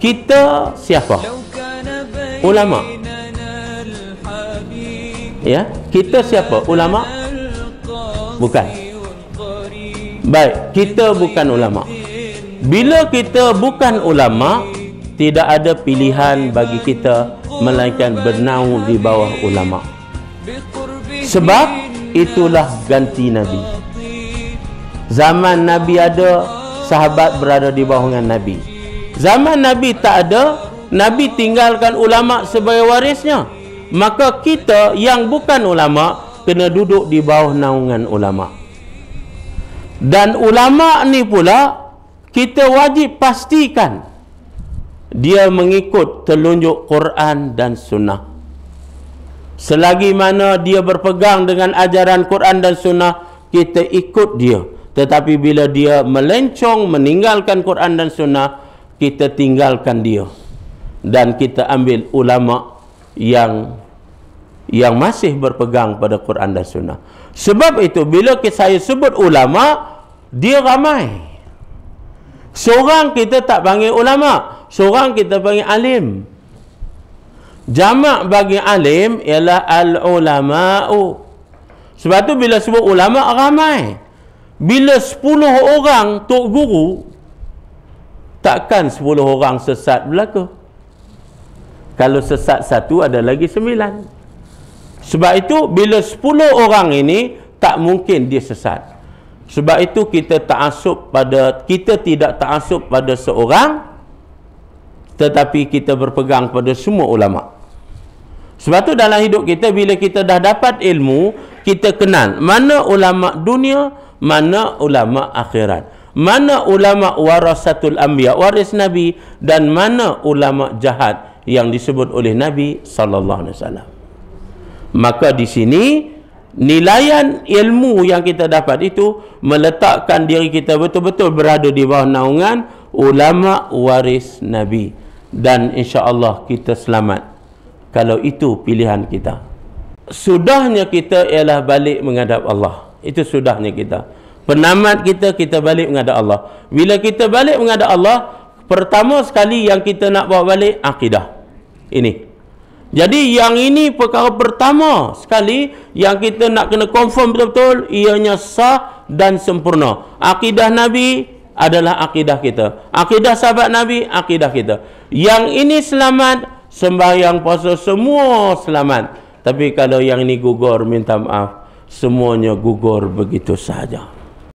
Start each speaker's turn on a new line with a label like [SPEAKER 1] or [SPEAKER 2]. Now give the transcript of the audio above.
[SPEAKER 1] kita siapa? Ulama. Ya kita siapa? Ulama? Bukan. Baik kita bukan ulama. Bila kita bukan ulama tidak ada pilihan bagi kita melainkan bernaung di bawah ulama. Sebab itulah ganti nabi. Zaman nabi ada sahabat berada di bawah dengan nabi zaman nabi tak ada nabi tinggalkan ulama sebagai warisnya maka kita yang bukan ulama kena duduk di bawah naungan ulama dan ulama ni pula kita wajib pastikan dia mengikut telunjuk Quran dan Sunnah. Selagi mana dia berpegang dengan ajaran Quran dan Sunnah, kita ikut dia. Tetapi bila dia melencong meninggalkan Quran dan Sunnah, kita tinggalkan dia. Dan kita ambil ulama yang yang masih berpegang pada Quran dan Sunnah. Sebab itu bila saya sebut ulama, dia ramai. Seorang kita tak panggil ulama' seorang kita panggil alim jamak bagi alim ialah al-ulama'u sebab tu bila sebut ulama' ramai bila 10 orang tok guru takkan 10 orang sesat berlaku kalau sesat satu ada lagi sembilan. Sebab itu bila 10 orang ini tak mungkin dia sesat. Sebab itu kita ta'asub pada kita tidak ta'asub pada seorang tetapi kita berpegang pada semua ulama. Sebab tu dalam hidup kita bila kita dah dapat ilmu kita kenal mana ulama dunia mana ulama akhirat mana ulama warasatul anbiya waris nabi dan mana ulama jahat yang disebut oleh nabi sallallahu alaihi wasallam. Maka di sini nilaian ilmu yang kita dapat itu meletakkan diri kita betul-betul berada di bawah naungan ulama waris nabi. Dan insya-Allah kita selamat kalau itu pilihan kita. Sudahnya kita ialah balik menghadap Allah. Itu sudahnya kita penamat kita kita balik menghadap Allah bila kita balik menghadap Allah pertama sekali yang kita nak bawa balik akidah ini jadi yang ini perkara pertama sekali yang kita nak kena confirm betul-betul ianya sah dan sempurna akidah nabi adalah akidah kita. Akidah sahabat Nabi, akidah kita. Yang ini selamat, sembahyang puasa semua selamat. Tapi kalau yang ini gugur, minta maaf, semuanya gugur begitu sahaja.